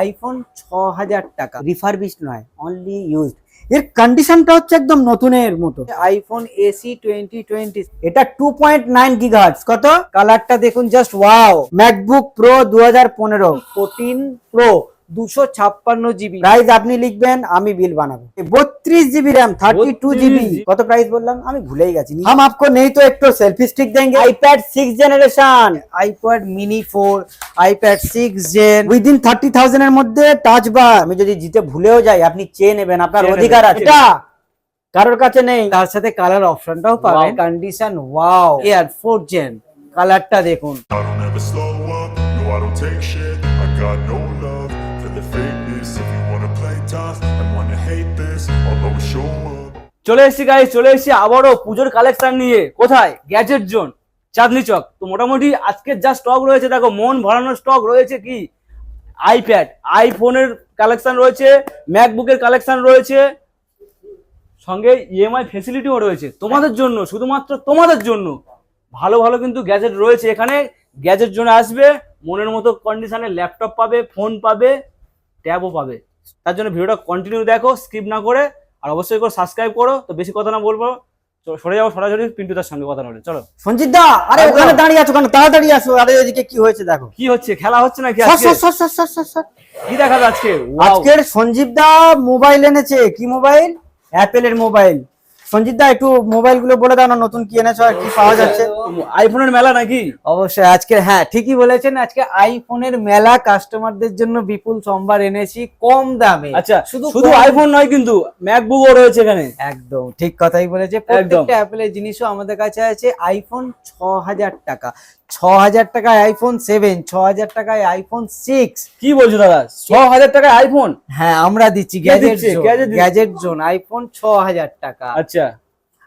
IPhone ছ হাজার টাকা। রিফারবিশ নয় অনলি ইউজড এর কন্ডিশনটা হচ্ছে একদম নতুনের মতো। আইফোন এসি টোয়েন্টি টোয়েন্টি এটা টু পয়েন্ট নাইন গিগাহার্টস কত? কালারটা দেখুন জাস্ট ওয়াও ম্যাকবুক প্রো দু হাজার পনেরো ফোরটিন প্রো দুশো ছাপ্পান্ন জিবি। প্রাইস আপনি লিখবেন আমি বিল বানাবো। বত্রিশ GB RAM thirty two GB কত প্রাইস বললাম? আমি ভুলেই গেছি। হাম আপকো নেই তো একটু selfie stick then iPad six generation iPad mini four iPad six gen within thirty thousand এর মধ্যে টাচ বার আমি যদি জিতে ভুলেও যাই আপনি চেয়ে নেবেন আপনার অধিকার আছে। কারোর কাছে নেই। তার সাথে কালার অপশনটাও পাবেন। Condition wow air four gen কালারটা দেখুন। I don't ever slow up, no I don't take shit, I got no চলে এসেছি গাইস চলে এসেছি আবারও পুজোর কালেকশন নিয়ে। কোথায়? Gadget zone Chandni Chowk. তো মোটামুটি আজকের যা স্টক রয়েছে, দেখো, মন ভরানোর স্টক রয়েছে কি? আইপ্যাড আইফোনের কালেকশন রয়েছে ম্যাকবুকের কালেকশন রয়েছে, সঙ্গে ইএমআই ফেসিলিটিও রয়েছে। তোমাদের জন্য, শুধুমাত্র তোমাদের জন্য। ভালো ভালো কিন্তু গ্যাজেট রয়েছে এখানে। গ্যাজেট জোনে আসবে, মনের মতো কন্ডিশনে ল্যাপটপ পাবে ফোন পাবে ট্যাবও পাবে। তার জন্য ভিডিওটা কন্টিনিউ দেখো স্কিপ না করে আর অবশ্যই করে সাবস্ক্রাইব করো। তো বেশি কথা না বলব সরে যাব সরাসরি পিন্টু তার সঙ্গে কথা বলে চলো। সঞ্জিত দা আরে ওখানে দাঁড়িয়ে আছো কেন? তাড়াতাড়ি আসো আরে এদিকে কি হয়েছে দেখো। কি হচ্ছে? খেলা হচ্ছে নাকি সর, আজকে? সর, সর, সর, সর, সর, সর। কি দেখা আজকে? আজকের সঞ্জীব দা মোবাইল এনেছে। কি মোবাইল? অ্যাপেলের মোবাইল। সঞ্জিত দা একটু মোবাইলগুলো বলে দাও না নতুন কি এনেছো আর কি পাওয়া যাচ্ছে? আইফোনের মেলা নাকি? অবশ্যই আজকে হ্যাঁ ঠিকই বলেছেন আজকে আইফোনের মেলা কাস্টমারদের জন্য বিপুল সম্ভার এনেছি কম দামে। আচ্ছা শুধু শুধু আইফোন নয় কিন্তু ম্যাকবুকও রয়েছে এখানে। একদম ঠিক কথাই বলেছে। প্রত্যেকটা অ্যাপেলের জিনিসও আমাদের কাছে আছে আইফোন ছ হাজার টাকা। ছ হাজার টাকায় আইফোন সেভেন ছ হাজার টাকায় আইফোন সিক্স কি বলছো দাদা? ছ হাজার টাকায় আইফোন হ্যাঁ আমরা দিচ্ছি gadget zone gadget zone iPhone ছ হাজার টাকা। আচ্ছা।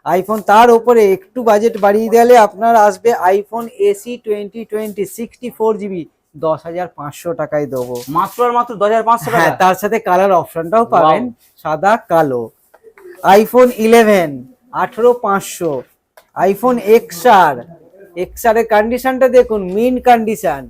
আইফোন তার উপরে একটু বাজেট বাড়িয়ে দিলে আপনার আসবে iPhone SE twenty twenty sixty four GB দশ হাজার পাঁচশো টাকায় দেবো। মাত্র আর মাত্র দশ হাজার পাঁচশো হ্যাঁ টাকা তার সাথে কালার অপশনটাও পাবেন সাদা কালো। আইফোন ইলেভেন আঠেরো পাঁচশো। আইফোন এক্সআর এক্সআর এর কন্ডিশনটা দেখুন মিন কন্ডিশন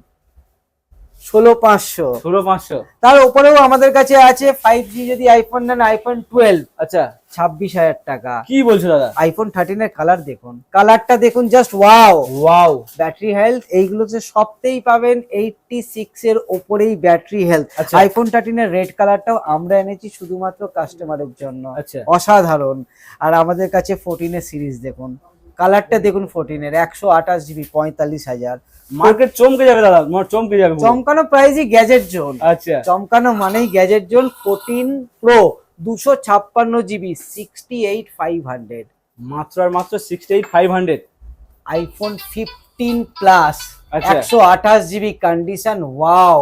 ষোলো পাঁচশো। ষোলো পাঁচশো। তার উপরেও আমাদের কাছে আছে ফাইভ জি যদি আইফোন নেন আইফোন টুয়েলভ আচ্ছা। ছাব্বিশ হাজার টাকা। কি বলছো দাদা? আইফোন থার্টিনের কালার দেখুন। কালারটা দেখুন just wow wow battery health এইগুলোতে সবতেই পাবেন এইটটি সিক্স এর ওপরেই ব্যাটারি হেলথ আচ্ছা। আইফোন থার্টিনের রেড কালারটাও আমরা এনেছি শুধুমাত্র কাস্টমারের জন্য। আচ্ছা। অসাধারণ। আর আমাদের কাছে ফোরটিনের সিরিজ দেখুন। কালারটা দেখুন ফোরটিনের একশো আঠাশ জিবি পঁয়তাল্লিশ হাজার। মার্কেট চমকে যাবে দাদা চমকে যাবে। চমকানো প্রাইজই গ্যাজেট জোন আচ্ছা। চমকানো মানেই গ্যাজেট জোন ফোরটিন প্রো দুশো ছাপ্পান্ন GB sixty eight five hundred মাত্র আর মাত্র sixty eight five hundred iPhone fifteen plus. একশো আঠাশ GB condition wow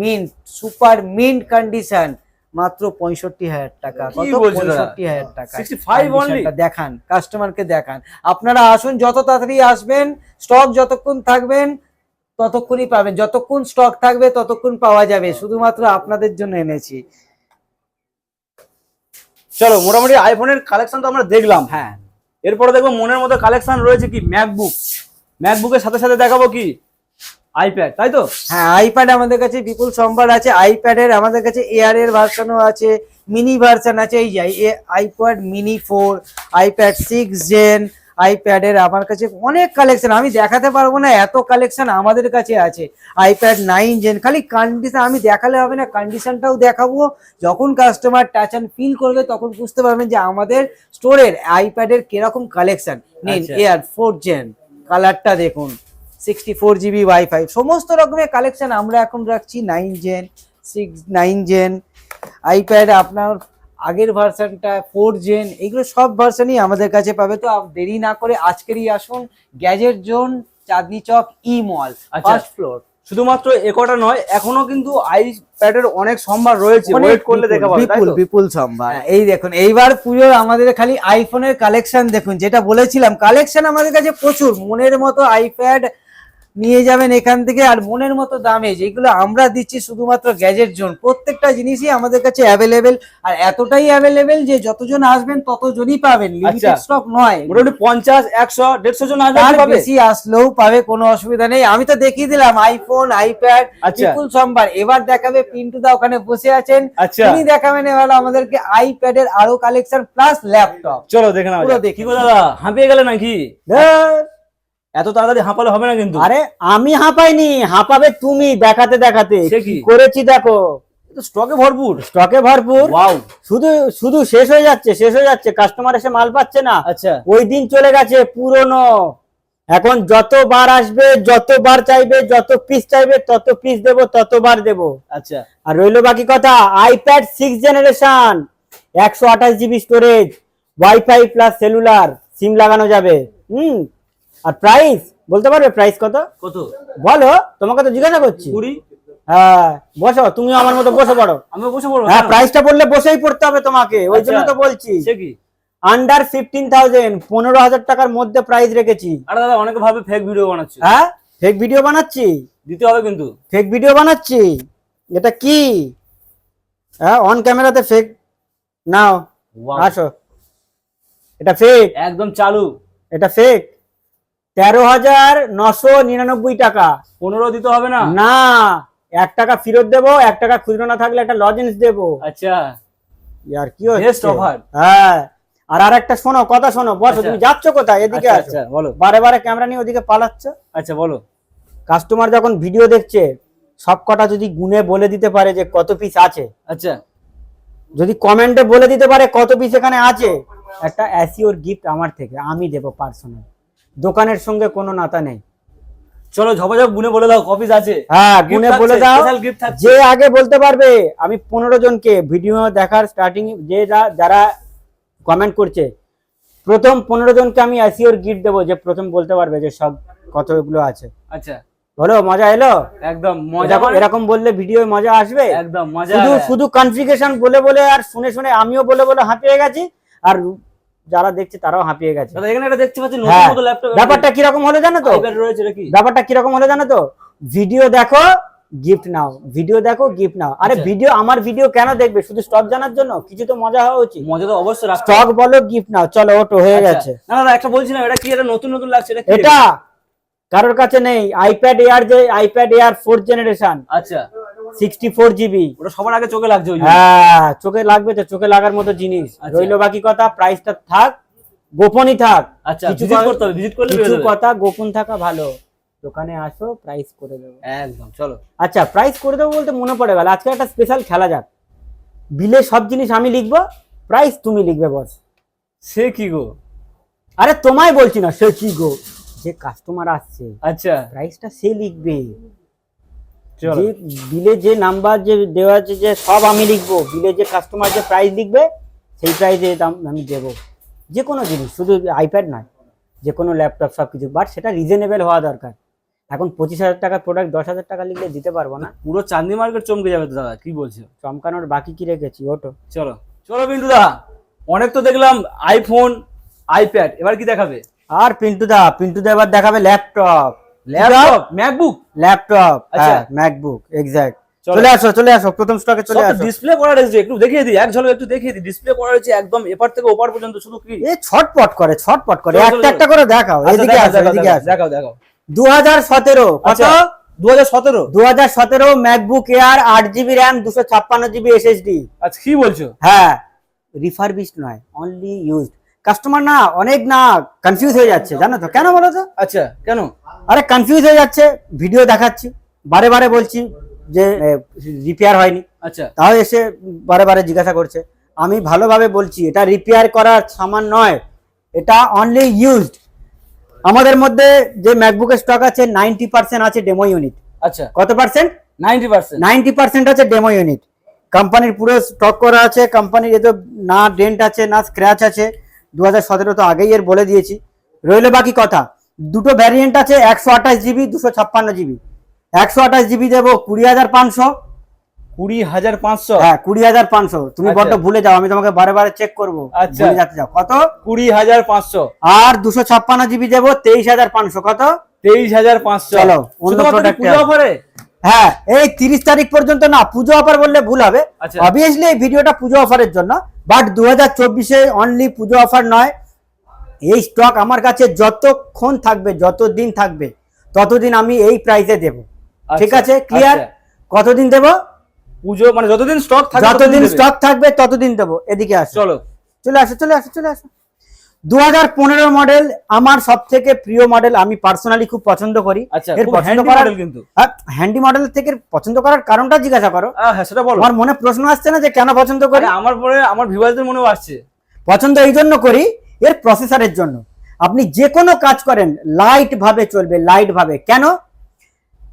mint super mint condition মাত্র পঁয়ষট্টি হাজার টাকা। কত? পঁয়ষট্টি হাজার টাকা। 65 only? Conditionটা দেখান কাস্টমারকে দেখান। আপনারা আসুন যত তাড়াতাড়ি আসবেন স্টক যতক্ষণ থাকবেন ততক্ষণই পাবেন। যতক্ষণ স্টক থাকবে ততক্ষণ পাওয়া যাবে। শুধুমাত্র আপনাদের জন্য এনেছি। চলো মোটামুটি আইফোনের কালেকশন তো আমরা দেখলাম। হ্যাঁ। এরপরে দেখব মনের মতো কালেকশন রয়েছে কি? ম্যাকবুক ম্যাকবুকের সাথে সাথে দেখাবো কি? আইপ্যাড তাই তো? হ্যাঁ আইপ্যাড আমাদের কাছে বিপুল সম্ভার আছে আইপ্যাডের আমাদের কাছে এয়ার এর ভার্সনও আছে মিনি ভার্সন আছে এই যে iPad mini four iPad six gen আইপ্যাডের আমার কাছে অনেক কালেকশন আমি দেখাতে পারব না এত কালেকশন আমাদের কাছে আছে। আইপ্যাড নাইন জেন খালি কন্ডিশন আমি দেখালে হবে না কন্ডিশনটাও দেখাবো। যখন কাস্টমার টাচ অ্যান্ড ফিল করবে তখন বুঝতে পারবেন যে আমাদের স্টোরের আইপ্যাডের কীরকম কালেকশন নিন। এয়ার ফোর জেন কালারটা দেখুন। সিক্সটি ফোর জিবি ওয়াইফাই সমস্ত রকমের কালেকশন আমরা এখন রাখছি nine gen six nine gen iPad আপনার আগের ভার্সানটা ফোর জেন এগুলো সব ভার্সানই আমাদের কাছে পাবে। তো দেরি না করে আজকেরই আসুন gadget zone Chandni Chowk E mall. First floor শুধুমাত্র একটা নয় এখনও কিন্তু আইপ্যাডের অনেক সম্ভার রয়েছে ওয়েট করলে দেখা পাবে বিপুল বিপুল সম্ভার। এই দেখুন এইবার পুজোর আমাদের খালি আইফোনের কালেকশন দেখুন যেটা বলেছিলাম কালেকশন আমাদের কাছে প্রচুর মনের মতো আইপ্যাড নিয়ে যাবেন এখান থেকে আর মনের মতো দামে যেগুলো আমরা দিচ্ছি শুধুমাত্র গ্যাজেট জোন প্রত্যেকটা জিনিসই আমাদের কাছে অ্যাভেলেবেল আর এতটাই অ্যাভেলেবেল যে যতজন আসবেন ততজনই পাবেন। লিমিটেড আচ্ছা। স্টক নয়। মোটামুটি পঞ্চাশ একশো দেড়শো জন আসবে বেশি আসলেও পাবে কোনো অসুবিধা নেই। আমি তো দেখিয়ে দিলাম আইফোন আইপ্যাড। বিপুল সম্ভার। এবার দেখাবে পিন্টু দা ওখানে বসে আছেন। আচ্ছা। তিনি দেখাবেন এবার আমাদেরকে আইপ্যাড এর আরও কালেকশন প্লাস ল্যাপটপ চলো দেখে নাও দেখি। দাদা হাঁপিয়ে গেলে নাকি? এত তাড়াতাড়ি হাঁপালে হবে না কিন্তু। আরে আমি হাঁপাইনি হাঁপাবে তুমি দেখাতে দেখাতে। কি? করেছি দেখো। স্টকে ভরপুর। স্টকে ভরপুর। ওয়াও শুধু শুধু শেষ হয়ে যাচ্ছে শেষ হয়ে যাচ্ছে। কাস্টমার এসে মাল পাচ্ছে না। আচ্ছা। ওই দিন চলে গেছে পুরনো। এখন যতবার আসবে যতবার চাইবে যত পিস চাইবে তত পিস দেব ততবার দেব। আচ্ছা। আর রইল বাকি কথা আইপ্যাড সিক্স জেনারেশন একশো আঠাশ GB storage wifi plus cellular SIM লাগানো যাবে। হুম আর প্রাইস বলতে পারবে প্রাইস কত? কত? বলো তোমাকে তো জিজ্ঞাসা করছি। কুড়ি? হ্যাঁ বসো তুমিও আমার মতো বসে পড়ো। আমি বসে পড়ব হ্যাঁ প্রাইসটা বললে বসেই পড়তে হবে তোমাকে ওই জন্য আচ্ছা। তো বলছি। সে কি? আন্ডার ফিফটিন থাউজেন্ড পনেরো হাজার টাকার মধ্যে প্রাইস রেখেছি। আরে দাদা অনেকে ভাবে ফেক ভিডিও বানাচ্ছে। হ্যাঁ ফেক ভিডিও বানাচ্ছি? দিতে হবে কিন্তু। ফেক ভিডিও বানাচ্ছি? এটা কি? হ্যাঁ অন ক্যামেরাতে ফেক নাও আসো। এটা ফেক একদম চালু। এটা ফেক তেরো হাজার নশো নিরানব্বই টাকা। পনেরো দিতে হবে না? না এক টাকা ফেরত দেবো এক টাকা খুচরো না থাকলে একটা লজেন্স দেবো। আচ্ছা। আর কি হচ্ছে? হ্যাঁ। আর আর একটা শোনো কথা শোনো বসো আচ্ছা। তুমি যাচ্ছ কোথায়? এদিকে আচ্ছা, আচ্ছা বলো। বারে বারে ক্যামেরা নিয়ে ওদিকে পালাচ্ছ? আচ্ছা বলো। কাস্টমার যখন ভিডিও দেখছে সব কটা যদি গুনে বলে দিতে পারে যে কত পিস আছে। আচ্ছা। যদি কমেন্টে বলে দিতে পারে কত পিস এখানে আছে একটা অ্যাসিওর গিফট আমার থেকে আমি দেবো পার্সোনাল দোকানের সঙ্গে কোনো নাতা নেই। চলো ঝপাঝপ গুনে বলে দাও কপিস আছে। হ্যাঁ গুনে বলে দাও। যে আগে বলতে পারবে আমি পনেরো জনকে ভিডিও দেখার স্টার্টিং যে যা- যারা কমেন্ট করছে প্রথম পনেরো জনকে আমি অ্যাসিওর গিফট দেবো যে প্রথম বলতে পারবে যে সব কতগুলো আছে। আচ্ছা। বলো মজা এলো? একদম মজা। এরকম বললে ভিডিও মজা আসবে? একদম মজা শুধু। শুধু কনফিগেশন বলে বলে আর শুনে শুনে আমিও বলে বলে হাঁপিয়ে গেছি আর যারা দেখছে তারাও হাঁপিয়ে গেছে। এখানে একটা দেখতে পাচ্ছি নতুন হ্যাঁ মতো ল্যাপটপ ব্যাপারটা কীরকম হলো জানো তো? রয়েছে নাকি? ব্যাপারটা কীরকম হলো জানো তো? ভিডিও দেখো গিফট নাও। ভিডিও দেখো গিফট নাও। আরে আচ্ছা। ভিডিও আমার ভিডিও কেন দেখবে? শুধু স্টক জানার জন্য? কিছু তো মজা হওয়া উচিত। মজা তো অবশ্যই স্টক বলো গিফট নাও। চলো ওটো হয়ে আচ্ছা। গেছে। না দাদা একটা বলছিলাম এটা কি এটা নতুন নতুন লাগছে এটা এটা কারোর কাছে নেই। আইপ্যাড এয়ার যে আইপ্যাড এয়ার ফোর্থ জেনারেশন আচ্ছা। সিক্সটি ফোর জিবি ওটা সবার আগে চোখে লাগছে হ্যাঁ চোখে লাগবে তো চোখে লাগার মতো জিনিস। আচ্ছা। রইল বাকি কথা প্রাইসটা থাক গোপনই থাক। আচ্ছা ভিজিট কথা- করতে হবে ভিজিট করলে কিছু কথা গোপন থাকা ভালো। দোকানে আসো প্রাইস করে দেবো। একদম চলো। আচ্ছা প্রাইস করে দেবো বলতে মনে পড়ে গেল। আজকে একটা স্পেশাল খেলা যাক। বিলে সব জিনিস আমি লিখব প্রাইস তুমি লিখবে বস সে কি গো? আরে তোমায় বলছি না সে কি গো? যে কাস্টমার আসছে। আচ্ছা। প্রাইসটা সে লিখবে। যে বিলে যে নাম্বার যে দেওয়া আছে যে সব আমি লিখব বিলে যে কাস্টমার যে প্রাইস লিখবে সেই প্রাইসে দাম আমি দেবো। যে কোনো জিনিস শুধু আইপ্যাড নয় যে কোনো ল্যাপটপ সব কিছু বাট সেটা রিজনেবল হওয়া দরকার। এখন পঁচিশ হাজার টাকার প্রোডাক্ট দশ হাজার টাকা লিখলে দিতে পারব না। পুরো চাঁদনি মার্কেট চমকে যাবে তো দাদা কি বলছো? চমকানোর বাকি কি রেখেছি ওটো চলো চলো পিন্টু দা অনেক তো দেখলাম আইফোন আইপ্যাড এবার কি দেখাবে? আর পিন্টু দা পিন্টু দা এবার দেখাবে ল্যাপটপ ল্যাপটপ ম্যাকবুক ল্যাপটপ আচ্ছা। হ্যাঁ ম্যাকবুক এক্স্যাক্ট চলো। আসো চলে আসো প্রথম স্টকে চলে আসো। ডিসপ্লে করা রয়েছে একটু দেখিয়ে দিই এক ঝলক একটু দেখিয়ে দিই ডিসপ্লে করা রয়েছে একদম এপার থেকে ওপার পর্যন্ত শুধু কি? এ ছটপট করে ছটপট করে একটা একটা করে দেখাও আচ্ছা, এদিকে আসো এদিকে আসো। দেখাও। দেখাও দু হাজার সতেরো কত? আচ্ছা দু হাজার সতেরো? দু হাজার সতেরো ম্যাকবুক এয়ার আট জিবি র্যাম দুশো ছাপ্পান্ন জিবি এসএসডি আচ্ছা কি বলছো? হ্যাঁ রিফারবিশড নয় অনলি ইউজড কাস্টমার না অনেক না কনফিউজ হয়ে যাচ্ছে জানো তো কেন বলো তো? আচ্ছা কেন? আরে কনফিউজ হয়ে যাচ্ছে ভিডিও দেখাচ্ছি বারে বারে বলছি যে রিপেয়ার হয়নি। আচ্ছা। তাও এসে বারে বারে জিজ্ঞাসা করছে। আমি ভালোভাবে বলছি এটা রিপেয়ার করার সামান নয় এটা অনলি ইউজড আমাদের মধ্যে যে ম্যাকবুকের স্টক আছে নাইনটি পার্সেন্ট আছে ডেমো ইউনিট আচ্ছা। কত percent ninety percent ninety percent আছে ডেমো ইউনিট কোম্পানির পুরো স্টক করা আছে কোম্পানির এতে না ডেন্ট আছে না স্ক্র্যাচ আছে। দু হাজার সতেরো তো আগেই এর বলে দিয়েছি। রইল বাকি কথা। দুটো ভ্যারিয়েন্ট আছে একশো আঠাশ জিবি দুশো ছাপ্পান্ন জিবি। একশো আঠাশ জিবি দেবো কুড়ি হাজার পাঁচশো। কুড়ি হাজার পাঁচশো? হ্যাঁ কুড়ি হাজার পাঁচশো। তুমি আচ্ছা। বড্ড ভুলে যাও আমি তোমাকে বারে বারে চেক করব। আচ্ছা। ভুলে যাচ্ছে যাও। কত? কুড়ি হাজার পাঁচশো। আর দুশো ছাপ্পান্ন জিবি দেবো তেইশ হাজার পাঁচশো। কত? তেইশ হাজার পাঁচশো। চলো, অন্য অফারে হ্যাঁ এই তিরিশ তারিখ পর্যন্ত না পুজো অফার বললে ভুল হবে। আচ্ছা। অবভিয়াসলি এই ভিডিওটা পুজো অফারের জন্য বাট দু হাজার চব্বিশে অনলি পুজো অফার নয়। এই স্টক আমার কাছে যতক্ষণ থাকবে যতদিন থাকবে ততদিন আমি এই প্রাইসে দেব। ঠিক আচ্ছা, আছে? ক্লিয়ার আচ্ছা। কতদিন দেব? পুজো মানে যতদিন স্টক থাকে যতদিন স্টক থাকবে ততদিন দেবো। এদিকে আসো। চলো। চলে আসো চলে আসো চলে আসো। দু হাজার পনেরো মডেল আমার সব থেকে প্রিয় মডেল আমি পার্সোনালি খুব পছন্দ করি। আচ্ছা এর পছন্দ করার কিন্তু। হ্যান্ডি মডেল থেকে পছন্দ করার কারণটা জিজ্ঞাসা করো। হ্যাঁ সেটা বলো। আমার মনে প্রশ্ন আসছে না যে কেন পছন্দ করি? আমার পরে আমার ভিউয়ারদের মনেও আসছে। পছন্দ এই জন্য করি এর প্রসেসরের জন্য। আপনি যে কোনো কাজ করেন লাইট ভাবে চলবে লাইট ভাবে। কেন?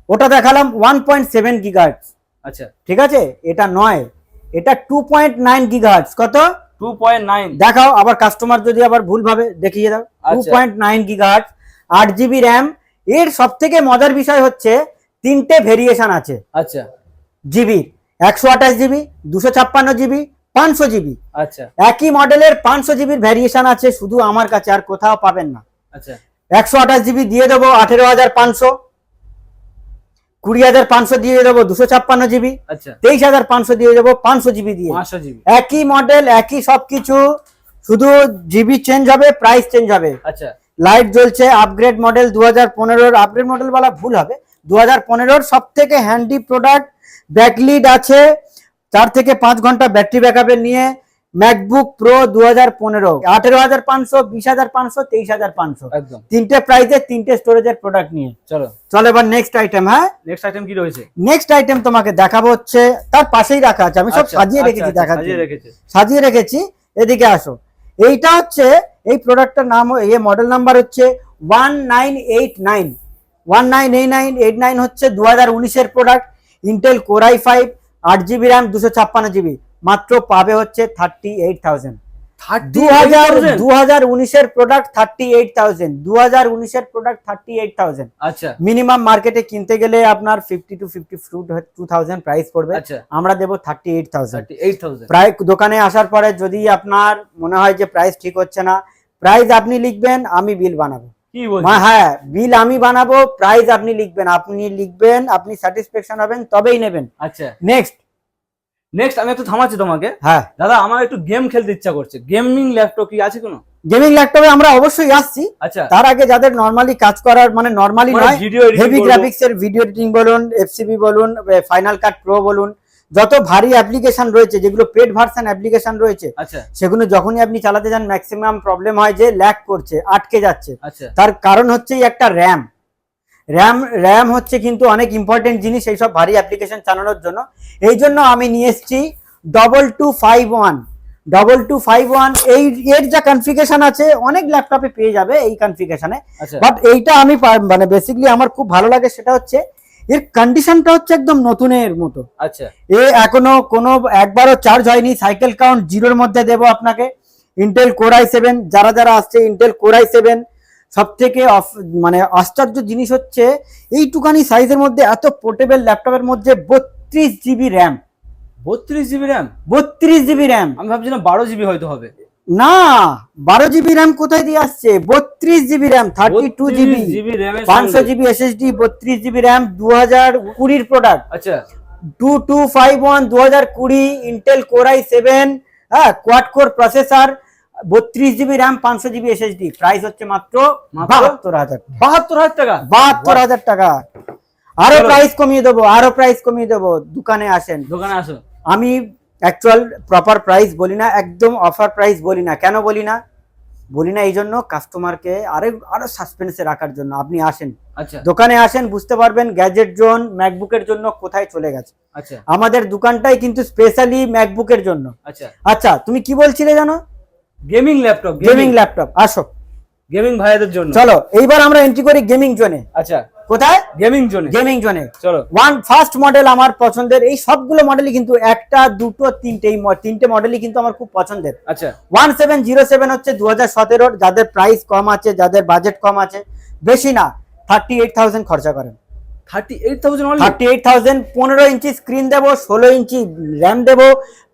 ওটা দেখালাম ওয়ান পয়েন্ট সেভেন গিগার্টস আচ্ছা। ঠিক আছে? এটা নয় এটা টু পয়েন্ট নাইন গিগার্টস কত? টু পয়েন্ট নাইন দেখাও আবার কাস্টমার যদি আবার ভুল ভাবে দেখিয়ে দাও। টু। পয়েন্ট নাইন গিগার্টস আট জিবি র্যাম এর সব থেকে মজার বিষয় হচ্ছে তিনটে ভেরিয়েশন আছে। আচ্ছা। জিবি একশো আঠাশ জিবি দুশো ছাপ্পান্ন জিবি পাঁচশো জিবি। আচ্ছা। একই মডেলের পাঁচশো জিবির ভ্যারিয়েশন আছে শুধু আমার কাছে আর কোথাও পাবেন না। আচ্ছা। একশো আঠাশ জিবি দিয়ে দেবো আঠেরো হাজার পাঁচশো। কুড়ি হাজার পাঁচশো দিয়ে দেবো দুশো ছাপ্পান্ন জিবি। আচ্ছা। তেইশ হাজার পাঁচশো দিয়ে দেবো পাঁচশো জিবি দিয়ে। একই মডেল একই সবকিছু শুধু জিবি চেঞ্জ হবে প্রাইস চেঞ্জ হবে। আচ্ছা। লাইট জ্বলছে আপগ্রেড মডেল দু হাজার পনেরোর আপগ্রেড মডেল বলা ভুল হবে। দু হাজার পনেরোর সব থেকে হ্যান্ডি প্রোডাক্ট ব্যাকলিড আছে চার থেকে পাঁচ ঘণ্টা ব্যাটারি ব্যাকআপের নিয়ে ম্যাকবুক প্রো দু হাজার পনেরো আঠেরো হাজার পাঁচশো বিশ হাজার পাঁচশো তেইশ হাজার পাঁচশো। একদম। তিনটে প্রাইসে তিনটে স্টোরেজের প্রোডাক্ট নিয়ে। চলো। চলো এবার নেক্সট আইটেম হ্যাঁ? নেক্সট আইটেম কি রয়েছে? নেক্সট আইটেম তোমাকে দেখাবো হচ্ছে তার পাশেই রাখা আছে আমি সব আচ্ছা, সাজিয়ে আচ্ছা, রেখেছি আচ্ছা, দেখার সাজিয়ে। রেখেছে। এদিকে আসো। এইটা হচ্ছে এই প্রোডাক্টটার নাম এই মডেল নাম্বার হচ্ছে one nine eight nine one nine eight nine eight nine হচ্ছে দু হাজার উনিশের product Intel core i five আট জিবি র্যাম দুশো ছাপ্পান্ন জিবি মাত্র পাবে হচ্ছে থার্টি এইট থাউজেন্ড দু হাজার দু হাজার উনিশের প্রোডাক্ট থার্টি এইট থাউজেন্ড দু হাজার উনিশের প্রোডাক্ট থার্টি এইট থাউজেন্ড আচ্ছা মিনিমাম মার্কেটে কিনতে গেলে আপনার fifty two fifty two thousand price পড়বে। আচ্ছা। আমরা দেবো thirty eight thirty eight thousand প্রায় দোকানে আসার পরে যদি আপনার মনে হয় যে প্রাইস ঠিক হচ্ছে না প্রাইস আপনি লিখবেন আমি বিল বানাবো। কি হ্যাঁ বিল আমি বানাবো প্রাইস আপনি লিখবেন আপনি লিখবেন আপনি স্যাটিসফ্যাকশন হবেন তবেই নেবেন। আচ্ছা। নেক্সট নেক্সট আমি একটু থামাচ্ছি তোমাকে। হ্যাঁ। দাদা আমার একটু গেম খেলতে ইচ্ছা করছে। গেমিং ল্যাপটপ কি আছে কোনো? গেমিং ল্যাপটপে আমরা অবশ্যই আসছি। আচ্ছা। তার আগে যাদের নর্মালি কাজ করার মানে নর্মালি মানে নয় ভিডিও হেভি গ্রাফিক্স এর ভিডিও এডিটিং বলুন এফসিবি বলুন ফাইনাল কাট প্রো বলুন যত ভারী অ্যাপ্লিকেশন রয়েছে যেগুলো পেড ভার্সন অ্যাপ্লিকেশন রয়েছে আচ্ছা। সেগুলো যখনই আপনি চালাতে যান ম্যাক্সিমাম প্রবলেম হয় যে ল্যাক করছে আটকে যাচ্ছে। আচ্ছা। তার কারণ হচ্ছে একটা র্যাম র্যাম র্যাম হচ্ছে কিন্তু অনেক ইম্পর্টেন্ট জিনিস এইসব ভারী অ্যাপ্লিকেশন চালানোর জন্য। এই জন্য আমি নিয়ে এসেছি double two five one double two five one এই এর যা কনফিগেশন আছে অনেক ল্যাপটপে পেয়ে যাবে এই কনফিগেশনে আচ্ছা। বাট এইটা আমি মানে বেসিকলি আমার খুব ভালো লাগে সেটা হচ্ছে এর কন্ডিশনটা হচ্ছে একদম নতুনের মতো। আচ্ছা। এ এখনও কোনো একবারও চার্জ হয়নি। সাইকেল কাউন্ট জিরোর মধ্যে দেবো আপনাকে। ইন্টেল কোরাই সেভেন যারা যারা আসছে ইন্টেল কোরাই সেভেন সব থেকে মানে আশ্চর্য জিনিস হচ্ছে এইটুকানি সাইজের মধ্যে এত পোর্টেবল ল্যাপটপের মধ্যে বত্রিশ জিবি র্যাম বত্রিশ জিবি র্যাম বত্রিশ জিবি র্যাম আমি ভাবছিলাম বারো জিবি হয়তো হবে। না বারো জিবি র্যাম কোথায় দিয়ে আসছে? বত্রিশ GB RAM thirty two GB পাঁচশো জিবি এসএসডি বত্রিশ জিবি র্যাম দু হাজার কুড়ির প্রোডাক্ট আচ্ছা। টু টু ফাইভ ওয়ান দু হাজার কুড়ি ইন্টেল কোরাই সেভেন হ্যাঁ কোয়াড কোর প্রসেসর বত্রিশ জিবি র্যাম পাঁচশো জিবি এসএসডি প্রাইস হচ্ছে মাত্র মাত্র? বাহাত্তর হাজার বাহাত্তর হাজার টাকা? বাহাত্তর হাজার টাকা। আরও প্রাইস কমিয়ে দেবো আরও প্রাইস কমিয়ে দেবো। দোকানে আসেন। দোকানে আসো। আমি অ্যাকচুয়াল প্রপার প্রাইস বলি না একদম অফার প্রাইস বলি না। কেন বলি না? বলি না এই জন্য কাস্টমারকে আরও আরও সাসপেন্সে রাখার জন্য। আপনি আসেন। আচ্ছা। দোকানে আসেন বুঝতে পারবেন গ্যাজেট জোন ম্যাকবুকের জন্য কোথায় চলে গেছে। আচ্ছা। আমাদের দোকানটাই কিন্তু স্পেশালি ম্যাকবুকের জন্য। আচ্ছা। আচ্ছা তুমি কি বলছিলে জানো? গেমিং ল্যাপটপ গেমিং ল্যাপটপ আসো। গেমিং ভাইদের জন্য। চলো এইবার আমরা এন্ট্রি করি গেমিং জোনে আচ্ছা। কোথায়? গেমিং জোনে গেমিং জোনে চলো। ওয়ান ফার্স্ট মডেল আমার পছন্দের এই সবগুলো মডেলই কিন্তু একটা দুটো তিনটে তিনটে মডেলই কিন্তু আমার খুব পছন্দের। আচ্ছা। ওয়ান সেভেন জিরো সেভেন হচ্ছে দু হাজার সতেরোর যাদের প্রাইস কম আছে যাদের বাজেট কম আছে বেশি না থার্টি এইট থাউজেন্ড খরচা করেন। Thirty eight thousand thirty eight thousand পনেরো ইঞ্চি স্ক্রিন দেবো ষোলো ইঞ্চি র্যাম দেবো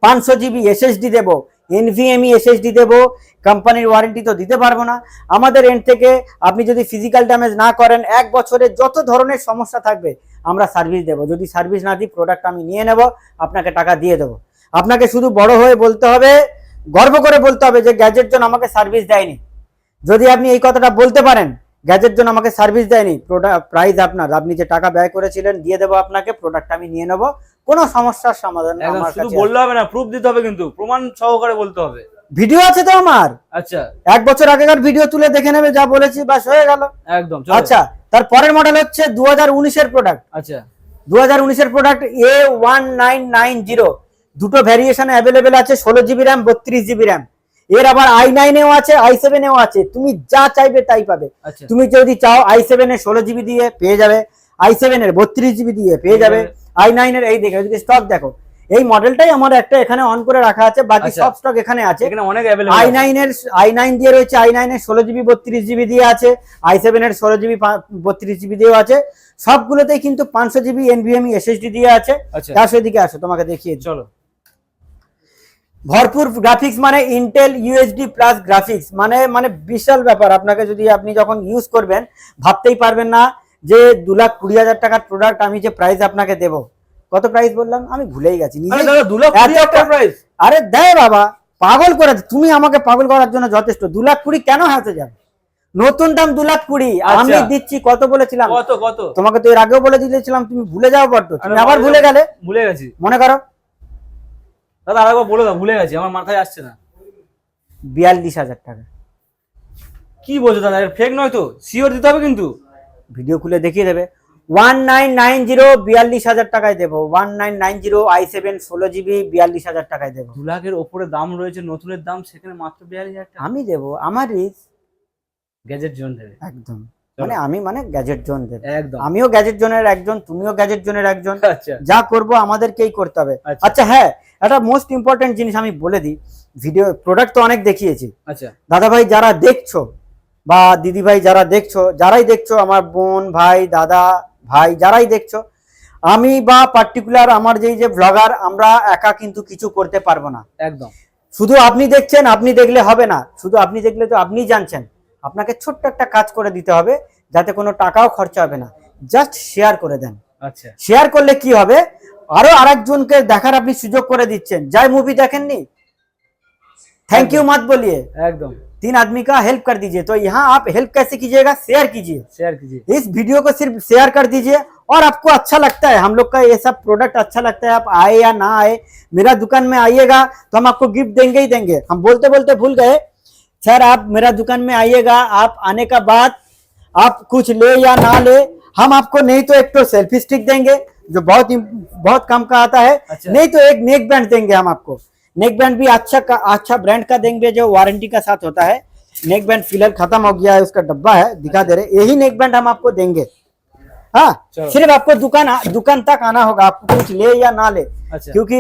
পাঁচশো জিবি এসএসডি দেবো এনভিএমই, এসএসডি দেবো কোম্পানির ওয়ারেন্টি তো দিতে পারব না। আমাদের এন্ড থেকে আপনি যদি ফিজিক্যাল ড্যামেজ না করেন, এক বছরে যত ধরনের সমস্যা থাকবে, আমরা সার্ভিস দেবো। যদি সার্ভিস না দিই প্রোডাক্ট আমি নিয়ে নেব, আপনাকে টাকা দিয়ে দেবো। আপনাকে শুধু বড় হয়ে বলতে হবে, গর্ব করে বলতে হবে যে গ্যাজেট জন আমাকে সার্ভিস দেয়নি। যদি আপনি এই কথাটা বলতে পারেন গ্যাজেট জন আমাকে সার্ভিস দেয়নি প্রোডাক্ট প্রাইস আপনার। আপনি যে টাকা ব্যয় করেছিলেন, দিয়ে দেবো আপনাকে প্রোডাক্ট আমি নিয়ে নেব। কোনো সমস্যার সমাধান আমার শুধু বললে হবে না প্রুফ দিতে হবে কিন্তু প্রমাণ সহকারে বলতে হবে। ভিডিও আছে তো আমার? আচ্ছা। এক বছর আগেকার ভিডিও তুলে দেখে নেবে যা বলেছি বাস হয়ে গেল। একদম আচ্ছা তার পরের মডেল হচ্ছে দু হাজার উনিশের প্রোডাক্ট আচ্ছা। দু হাজার উনিশের product A one nine nine zero দুটো ভ্যারিয়েশন অ্যাভেলেবেল আছে ষোলো জিবি র্যাম বত্রিশ জিবি র্যাম এর আবার আই নাইনেও আছে আই সেভেনেও আছে। তুমি যা চাইবে তাই পাবে। আচ্ছা। তুমি যদি চাও আই সেভেন এর ষোলো জিবি দিয়ে পেয়ে যাবে আই সেভেন এর বত্রিশ জিবি দিয়ে পেয়ে যাবে। আই নাইন এর এই দেখো এদিকে স্টক দেখো এই মডেলটাই আমার একটা এখানে অন করে রাখা আছে বাকি আচ্ছা। সব স্টক এখানে আছে। এখানে অনেক আই নাইন এর আই নাইন দিয়ে রয়েছে আই নাইন এর ষোলো জিবি বত্রিশ জিবি দিয়ে আছে আই সেভেন এর ষোলো জিবি বত্রিশ জিবি দিয়েও আছে। সবগুলোতেই কিন্তু পাঁচশো জিবি এনভিএমই এসএসডি দিয়ে আছে। তার আসো এদিকে আসো তোমাকে দেখিয়ে দিই। চলো। ভরপুর গ্রাফিক্স মানে ইন্টেল ইউএসডি প্লাস গ্রাফিক্স মানে মানে বিশাল ব্যাপার। আপনাকে যদি আপনি যখন ইউজ করবেন ভাবতেই পারবেন না যে দু লাখ কুড়ি হাজার টাকার প্রোডাক্ট আমি যে প্রাইস আপনাকে দেবো। কত প্রাইস বললাম? আমি ভুলেই গেছি। আরে দেয় বাবা পাগল করে তুমি আমাকে পাগল করার জন্য যথেষ্ট। দু লাখ কুড়ি কেন হাতে যাবে? নতুন দাম দু লাখ কুড়ি। আচ্ছা। আমি দিচ্ছি কত বলেছিলাম? কত কত? তোমাকে তো এর আগেও বলে দিয়েছিলাম তুমি ভুলে যাও বড্ড। তুমি আবার ভুলে গেলে? ভুলে গেছি। মনে করো। দাদা আরেকবার বলে দাও ভুলে গেছি আমার মাথায় আসছে না। বিয়াল্লিশ হাজার টাকা। কি বলছো দাদা ফেক নয় তো? শিওর দিতে হবে কিন্তু। ভিডিও খুলে দেখিয়ে দেবে। ওয়ান নাইন নাইন জিরো বিয়াল্লিশ হাজার টাকায় দেবো। One nine nine zero i seven ষোলো জিবি বিয়াল্লিশ হাজার টাকায় দেবো। দু লাখের ওপরে দাম রয়েছে নতুনের দাম সেখানে মাত্র বিয়াল্লিশ হাজার টাকা। আমি দেবো। আমার রিস গ্যাজেট জোন দেবে। একদম। মানে আমি মানে গ্যাজেট জোন দেবো। একদম। আমিও গ্যাজেট জোনের একজন তুমিও গ্যাজেট জোনের একজন। আচ্ছা। যা করব আমাদেরকেই করতে হবে। আচ্ছা। আচ্ছা হ্যাঁ একটা মোস্ট ইম্পর্টেন্ট জিনিস আমি বলে দিই। ভিডিও প্রোডাক্ট তো অনেক দেখিয়েছি। আচ্ছা। দাদা ভাই যারা দেখছ বা দিদিভাই যারা দেখছ যারাই দেখছ আমার বোন ভাই দাদা ভাই যারাই দেখছ আমি বা পার্টিকুলার আমার যেই যে ব্লগার আমরা একা কিন্তু কিছু করতে পারব না। একদম। শুধু আপনি দেখছেন আপনি দেখলে হবে না। শুধু আপনি দেখলে তো আপনিই জানছেন। আপনাকে ছোট্ট একটা কাজ করে দিতে হবে যাতে কোনো টাকাও খরচা হবে না। জাস্ট শেয়ার করে দেন। আচ্ছা। শেয়ার করলে কি হবে? আরও আরেকজনকে দেখার আপনি সুযোগ করে দিচ্ছেন। যাই মুভি দেখেননি? থ্যাংক ইউ মাত বলিয়ে। একদম। तीन आदमी का हेल्प कर दीजिए। तो यहाँ आप हेल्प कैसे कीजिएगा? शेयर कीजिए। शेयर कीजिए। इस वीडियो को सिर्फ़ शेयर कर दीजिए और आपको अच्छा लगता है। हम लोग का ये सब प्रोडक्ट अच्छा लगता है। आप आए या ना आए मेरा दुकान में आइएगा तो हम आपको गिफ्ट देंगे ही देंगे। हम बोलते बोलते भूल गए। सर आप मेरा दुकान में आइएगा। आप आने का बाद आप कुछ ले या ना ले हम आपको नहीं तो एक तो सेल्फी स्टिक देंगे जो बहुत बहुत कम का आता है। अच्छा। नहीं तो एक नेक बैंड देंगे हम आपको। नेक बैंड भी अच्छा का अच्छा ब्रांड का देंगे जो वारंटी का साथ होता है नेक बैंड फिलहाल खत्म हो गया है उसका डब्बा है दिखा दे रहे यही नेक बैंड हम आपको देंगे हाँ चलो। सिर्फ आपको दुकान दुकान तक आना होगा आपको कुछ ले या ना ले আচ্ছা क्योंकि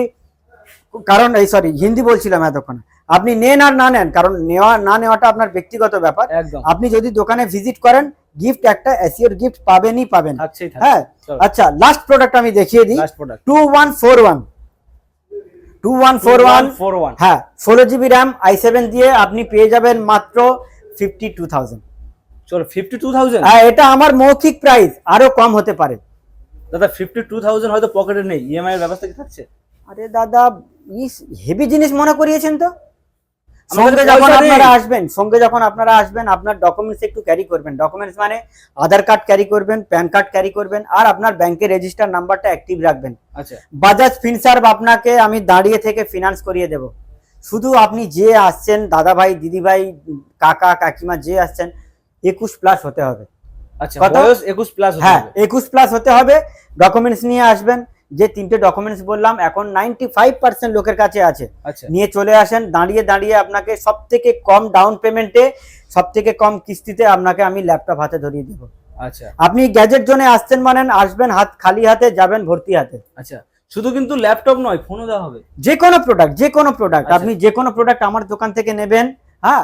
কারণ এই সরি হিন্দি বলছিলাম এতক্ষণ আপনি নেন আর না নেন কারণ নেওয়া না নেওয়াটা আপনার ব্যক্তিগত ব্যাপার একদম আপনি যদি দোকানে ভিজিট করেন গিফট একটা এসিওর গিফট পাবেনই পাবেন থাকছেই হ্যাঁ চলো। আচ্ছা লাস্ট প্রোডাক্ট আমি দেখিয়ে দিই last product two one four one two one four one four one হ্যাঁ ষোলো জিবি র্যাম আই সেভেন দিয়ে আপনি পেয়ে যাবেন মাত্র ফিফটি টু থাউজেন্ড চলো ফিফটি টু থাউজেন্ড হ্যাঁ এটা আমার মৌখিক প্রাইস আরও কম হতে পারে। দাদা ফিফটি টু থাউজেন্ড হয়তো পকেটে নেই ইএমআই এর ব্যবস্থা কি থাকছে? আরে দাদা হেভি জিনিস মনে করিয়েছেন তো? সঙ্গে যখন আপনারা আসবেন সঙ্গে যখন আপনারা আসবেন আপনার ডকুমেন্টস একটু ক্যারি করবেন। ডকুমেন্টস মানে আধার কার্ড ক্যারি করবেন প্যান কার্ড ক্যারি করবেন আর আপনার ব্যাংকের রেজিস্টার নাম্বারটা অ্যাক্টিভ রাখবেন। আচ্ছা। বাজাজ ফিনসার্ভ আপনাকে আমি দাঁড়িয়ে থেকে ফিনান্স করিয়ে দেব। শুধু আপনি যে আসছেন দাদা ভাই দিদি ভাই কাকা কাকিমা যে আসছেন একুশ প্লাস হতে হবে। আচ্ছা একুশ প্লাস হ্যাঁ একুশ প্লাস হতে হবে। ডকুমেন্টস নিয়ে আসবেন। যে তিনটে ডকুমেন্টস বললাম এখন নাইনটি ফাইভ পার্সেন্ট লোকের কাছে আছে। আচ্ছা। নিয়ে চলে আসেন দাঁড়িয়ে দাঁড়িয়ে আপনাকে সব থেকে কম ডাউন পেমেন্টে সব থেকে কম কিস্তিতে আপনাকে আমি ল্যাপটপ হাতে ধরিয়ে দেবো। আচ্ছা। আপনি গ্যাজেট জোনে আসছেন মানেন আসবেন হাত খালি হাতে যাবেন ভর্তি হাতে। আচ্ছা। শুধু কিন্তু ল্যাপটপ নয় ফোনও দেওয়া হবে। যে কোনো প্রোডাক্ট যে কোনো প্রোডাক্ট আচ্ছা। আপনি যে কোনো প্রোডাক্ট আমার দোকান থেকে নেবেন হ্যাঁ?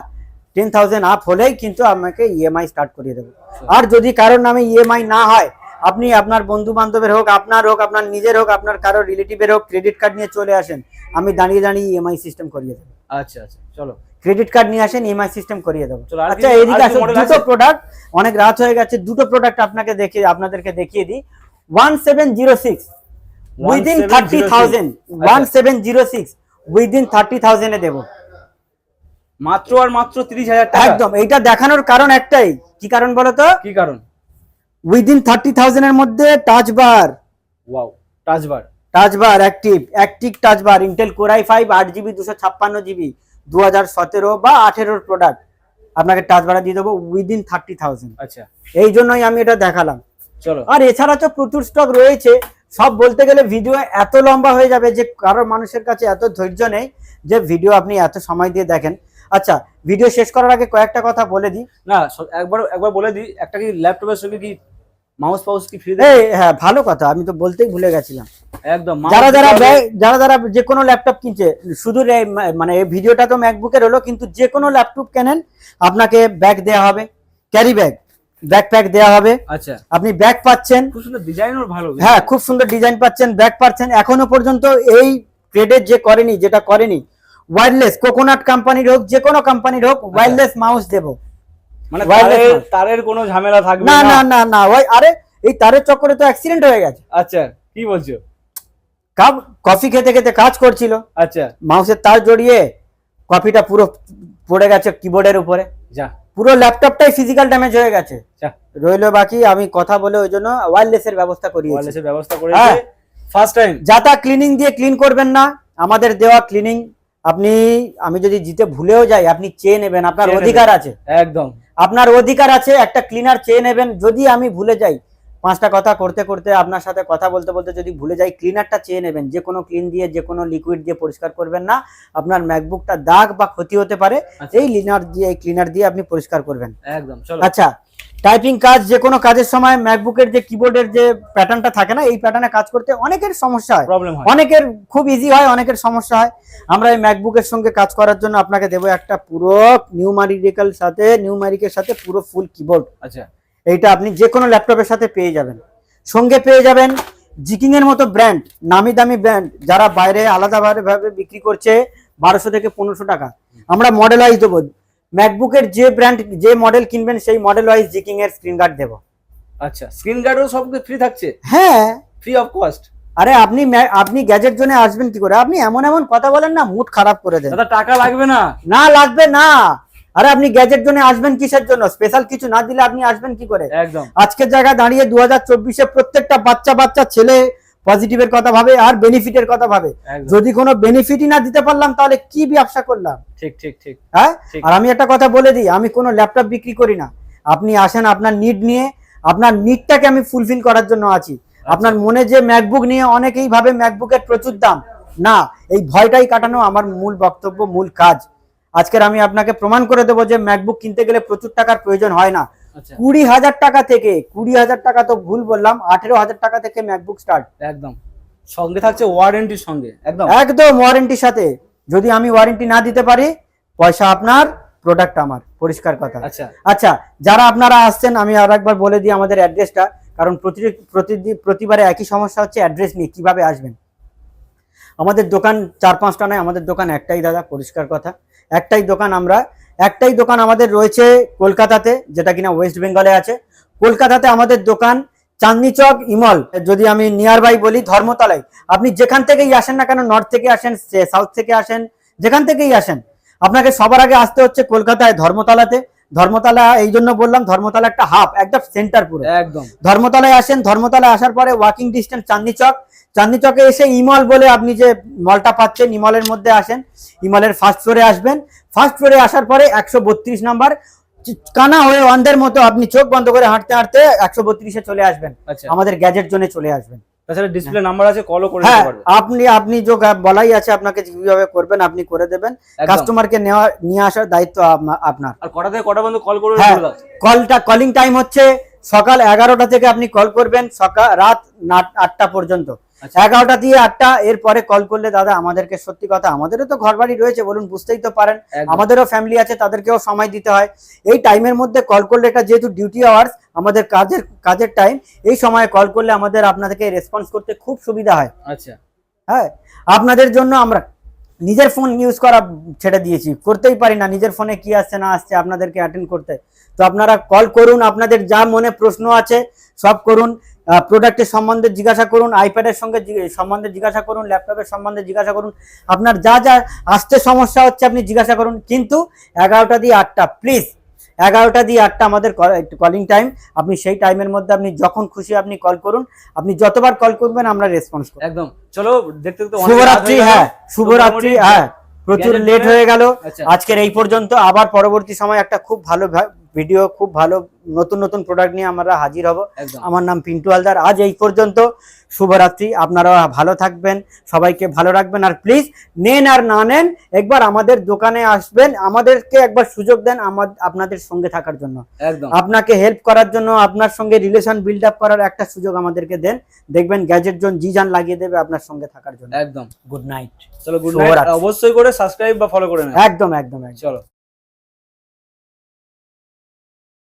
টেন থাউজেন্ড আপ হলেই কিন্তু আমাকে ইএমআই স্টার্ট করিয়ে দেবো। আর যদি কারোর নামে ইএমআই না হয় আপনি আপনার বন্ধু বান্ধবের হোক আপনার হোক আপনার নিজের হোক আপনার কারও রিলেটিভের হোক ক্রেডিট কার্ড নিয়ে চলে আসেন আমি দাঁড়িয়ে দাঁড়িয়ে ইএমআই সিস্টেম করিয়ে দেবো। আচ্ছা আচ্ছা চলো। ক্রেডিট কার্ড নিয়ে আসেন ইএমআই সিস্টেম করিয়ে দেবো। আচ্ছা এদিকে আসুন দুটো প্রোডাক্ট অনেক রাত হয়ে গেছে দুটো প্রোডাক্ট আপনাকে দেখে আপনাদেরকে দেখিয়ে দিই। One seven zero six within thirty thousand one seven zero six within thirty থাউজেন্ডে দেবো। মাত্র আর মাত্র তিরিশ হাজার টাকা? একদম এইটা দেখানোর কারণ একটাই। কি কারণ বলো তো? কি কারণ? উইদিন থার্টি থাউজেন্ডের মধ্যে touch bar wow touch bar touch bar active active touch bar Intel core i five আট জিবি দুশো ছাপ্পান্ন জিবি দু হাজার সতেরো বা আঠেরোর প্রোডাক্ট আপনাকে টাচ বাড়া দিয়ে দেবো উইদিন থার্টি থাউজেন্ড আচ্ছা। এই জন্যই আমি এটা দেখালাম। চলো। আর এছাড়া তো প্রচুর স্টক রয়েছে। সব বলতে গেলে ভিডিও এত লম্বা হয়ে যাবে যে কারোর মানুষের কাছে এত ধৈর্য নেই যে ভিডিও আপনি এত সময় দিয়ে দেখেন। আচ্ছা ভিডিও শেষ করার আগে কয়েকটা কথা বলে দিই। না একবার একবার বলে দিই একটা কি ল্যাপটপের সঙ্গে কি মাউস পাউস কি ফ্রি দেয় হ্যাঁ ভালো কথা আমি তো বলতেই ভুলে গেছিলাম। একদম যারা যারা যারা যারা যে কোনো ল্যাপটপ কিনছে শুধু মানে এই ভিডিওটা তো ম্যাকবুকের হলো কিন্তু যে কোনো ল্যাপটপ কেনেন আপনাকে ব্যাগ দেওয়া হবে ক্যারি ব্যাগ ব্যাকপ্যাক দেওয়া হবে। আচ্ছা। আপনি ব্যাগ পাচ্ছেন। খুব সুন্দর ডিজাইনও ভালো হ্যাঁ খুব সুন্দর ডিজাইন পাচ্ছেন ব্যাগ পাচ্ছেন। এখনও পর্যন্ত এই ট্রেডের যে করেনি যেটা করেনি ওয়্যারলেস কোকোনাট কোম্পানির হোক যে কোনো কোম্পানির হোক ওয়্যারলেস মাউস দেব। মানে তারের কোনো ঝামেলা থাকবে না না? না না ওই আরে এই তারের চক্করে তো অ্যাক্সিডেন্ট হয়ে গেছে। আচ্ছা কি বলছো? কাপ কফি খেতে খেতে কাজ করছিল। আচ্ছা। মাউসের তার জড়িয়ে কপিটা পুরো পড়ে গেছে কিবোর্ডের উপরে। যা। পুরো ল্যাপটপটাই ফিজিক্যাল ড্যামেজ হয়ে গেছে। যা। রইল বাকি আমি কথা বলে ওই জন্য ওয়্যারলেসের ব্যবস্থা করিয়েছি। ওয়ারলেসের ব্যবস্থা হ্যাঁ। ফার্স্ট টাইম যাতা ক্লিনিং দিয়ে ক্লিন করবেন না আমাদের দেওয়া ক্লিনিং আপনি আমি যদি জিতে ভুলেও যাই আপনি চেয়ে নেবেন আপনার অধিকার আছে। একদম। আপনার অধিকার আছে একটা ক্লিনার চেয়ে নেবেন যদি আমি ভুলে যাই। পাঁচটা কথা করতে করতে আপনার সাথে কথা বলতে বলতে যদি ভুলে যাই ক্লিনারটা চেয়ে নেবেন যে কোনো ক্লিন দিয়ে যে কোনো লিকুইড দিয়ে পরিষ্কার করবেন না আপনার ম্যাকবুকটা দাগ বা ক্ষতি হতে পারে আচ্ছা। এই লিনার দিয়ে এই ক্লিনার দিয়ে আপনি পরিষ্কার করবেন। একদম আচ্ছা টাইপিং কাজ যে কোনো কাজের সময় ম্যাকবুকের যে কিবোর্ডের যে প্যাটার্নটা থাকে না এই প্যাটার্নে কাজ করতে অনেকের সমস্যা হয়। প্রবলেম হয়। অনেকের খুব ইজি হয় অনেকের সমস্যা হয়। আমরা এই ম্যাকবুকের সঙ্গে কাজ করার জন্য আপনাকে দেবো একটা পুরো নিউমারিক্যাল সাথে নিউমারিকের সাথে পুরো ফুল কিবোর্ড আচ্ছা। এইটা আপনি যে কোনো ল্যাপটপের সাথে পেয়ে যাবেন। সঙ্গে পেয়ে যাবেন জিকিং এর মতো ব্র্যান্ড নামি দামি ব্র্যান্ড যারা বাইরে আলাদাভাবে ভাবে বিক্রি করছে বারোশো থেকে পনেরোশো টাকা। আমরা মডেলাইজ দেবো। ম্যাকবুকের যে ব্র্যান্ড যে মডেল কিনবেন সেই মডেল ওয়াইজ জিকিং এর স্ক্রিন গার্ড দেবো। আচ্ছা স্ক্রিন গার্ডও সব ফ্রি থাকছে? হ্যাঁ। ফ্রি অফ কস্ট আরে আপনি আপনি গ্যাজেট জন্য আসবেন কি করে? আপনি এমন এমন কথা বলেন না মুড খারাপ করে দেন। দাদা টাকা লাগবে না। না লাগবে না। আরে আপনি গ্যাজেট জন্য আসবেন কিসের জন্য? স্পেশাল কিছু না দিলে আপনি আসবেন কি করে? একদম। আজকের জায়গায় দাঁড়িয়ে দু হাজার চব্বিশে প্রত্যেকটা বাচ্চা বাচ্চা ছেলে পজিটিভের কথা ভাবে আর বেনিফিটের কথা ভাবে। যদি কোনো বেনিফিটই না দিতে পারলাম তাহলে কি ব্যবসা করলাম? ঠিক ঠিক ঠিক। হ্যাঁ? আর আমি একটা কথা বলে দিই আমি কোনো ল্যাপটপ বিক্রি করি না। আপনি আসেন আপনার নিড নিয়ে আপনার নিডটাকে আমি ফুলফিল করার জন্য আছি। আপনার মনে যে ম্যাকবুক নিয়ে অনেকেই ভাবে ম্যাকবুকের প্রচুর দাম। না এই ভয়টাই কাটানো আমার মূল বক্তব্য মূল কাজ। আজকের আমি আপনাকে প্রমাণ করে দেবো যে ম্যাকবুক কিনতে গেলে প্রচুর টাকার প্রয়োজন হয় না। আচ্ছা কুড়ি হাজার টাকা থেকে কুড়ি হাজার টাকা তো ভুল বললাম আঠেরো হাজার টাকা থেকে ম্যাকবুক স্টার্ট একদম। সঙ্গে থাকছে ওয়ারেন্টির সঙ্গে একদম। একদম ওয়ারেন্টির সাথে। যদি আমি ওয়ারেন্টি না দিতে পারি পয়সা আপনার প্রোডাক্ট আমার পরিষ্কার কথা। আচ্ছা। আচ্ছা যারা আপনারা আসছেন আমি আর একবার বলে দিই আমাদের অ্যাড্রেসটা কারণ প্রতি প্রতিদিন প্রতিবারে একই সমস্যা হচ্ছে অ্যাড্রেস নিয়ে কীভাবে আসবেন? আমাদের দোকান চার পাঁচটা নয় আমাদের দোকান একটাই দাদা পরিষ্কার কথা। একটাই দোকান আমরা একটাই দোকান আমাদের রয়েছে কলকাতাতে, যেটা কিনা ওয়েস্ট বেঙ্গলে আছে। কলকাতাতে আমাদের দোকান চাঁদনি চক ইমল। যদি আমি নিয়ার বাই বলি ধর্মতলায়, আপনি যেখান থেকেই আসেন না কেন নর্থ থেকে আসেন সাউথ থেকে আসেন, যেখান থেকেই আসেন, আপনাকে সবার আগে আসতে হচ্ছে কলকাতায়, ধর্মতলাতে। ধর্মতলা এই জন্য বললাম ধর্মতলা একটা হাফ একদম সেন্টার পুরো। একদম। ধর্মতলায় আসেন ধর্মতলায় আসার পরে ওয়াকিং ডিস্টেন্স চাঁদনি চক চাঁদনি চকে এসে ইমল বলে আপনি যে মলটা পাচ্ছেন ইমলের মধ্যে আসেন ইমলের ফার্স্ট ফ্লোরে আসবেন। ফার্স্ট ফ্লোরে আসার পরে একশো বত্রিশ নাম্বার কানা হয়ে অন্ধের মতো আপনি চোখ বন্ধ করে হাঁটতে হাঁটতে একশো বত্রিশে চলে আসবেন। আচ্ছা। আমাদের গ্যাজেট জোনে চলে আসবেন। তাছাড়া ডিসপ্লে নাম্বার আছে কলও করে হ্যাঁ দিতে পারবেন আপনি আপনি যে বলাই আছে আপনাকে কীভাবে করবেন আপনি করে দেবেন। কাস্টমারকে নেওয়া নিয়ে আসার দায়িত্ব আপ- আপনার। আর কটা থেকে কটা পর্যন্ত কল করে হ্যাঁ বলে দাও? কলটা কলিং টাইম হচ্ছে সকাল এগারোটা থেকে আপনি কল করবেন সকাল রাত আটটা পর্যন্ত। আচ্ছা। এগারোটা দিয়ে আটটা এরপরে কল করলে দাদা আমাদেরকে সত্যি কথা আমাদেরও তো ঘর বাড়ি রয়েছে বলুন বুঝতেই তো পারেন। আমাদেরও ফ্যামিলি আছে তাদেরকেও সময় দিতে হয়। এই টাইমের মধ্যে কল করলে এটা যেহেতু ডিউটি আওয়ার্স আমাদের কাজের কাজের টাইম এই সময়ে কল করলে আমাদের আপনাদেরকে রেসপন্স করতে খুব সুবিধা হয়। আচ্ছা। হ্যাঁ আপনাদের জন্য আমরা নিজের ফোন ইউজ করা ছেড়ে দিয়েছি। করতেই পারি না নিজের ফোনে কি আসছে না আসছে আপনাদেরকে অ্যাটেন্ড করতে। তো আপনারা কল করুন আপনাদের যা মনে প্রশ্ন আছে সব করুন। প্রোডাক্টের সম্বন্ধে জিজ্ঞাসা করুন আইপ্যাডের সঙ্গে সম্বন্ধে জিজ্ঞাসা করুন ল্যাপটপের সম্বন্ধে জিজ্ঞাসা করুন। আপনার যা যা আসতে সমস্যা হচ্ছে আপনি জিজ্ঞাসা করুন। কিন্তু এগারোটা দিয়ে আটটা প্লিজ এগারোটা দিয়ে আটটা আমাদের কলিং টাইম আপনি সেই টাইমের মধ্যে আপনি যখন খুশি আপনি কল করুন। আপনি যতবার কল করবেন আমরা রেসপন্স করব। একদম। চলো দেখতে শুভরাত্রি হ্যাঁ শুভরাত্রি হ্যাঁ প্রচুর লেট হয়ে গেল। আচ্ছা। আজকের এই পর্যন্ত আবার পরবর্তী সময় একটা খুব ভালো ভিডিও খুব ভালো নতুন নতুন প্রোডাক্ট নিয়ে আমরা হাজির হব। আমার নাম পিন্টু হালদার। আজ এই পর্যন্ত। শুভরাত্রি। আপনারা ভালো থাকবেন। সবাইকে ভালো রাখবেন। আর প্লিজ নেন আর না নেন একবার আমাদের দোকানে আসবেন। আমাদেরকে একবার সুযোগ দেন আপনাদের সঙ্গে থাকার জন্য। একদম। আপনাকে হেল্প করার জন্য আপনার সঙ্গে রিলেশন বিল্ড আপ করার একটা সুযোগ আমাদেরকে দেন। দেখবেন গ্যাজেট জন জি জান লাগিয়ে দেবে আপনার সঙ্গে থাকার জন্য। একদম। গুড নাইট চলো গুড নাইট অবশ্যই করে সাবস্ক্রাইব বা ফলো করে নেন। একদম একদম একদম। চলো।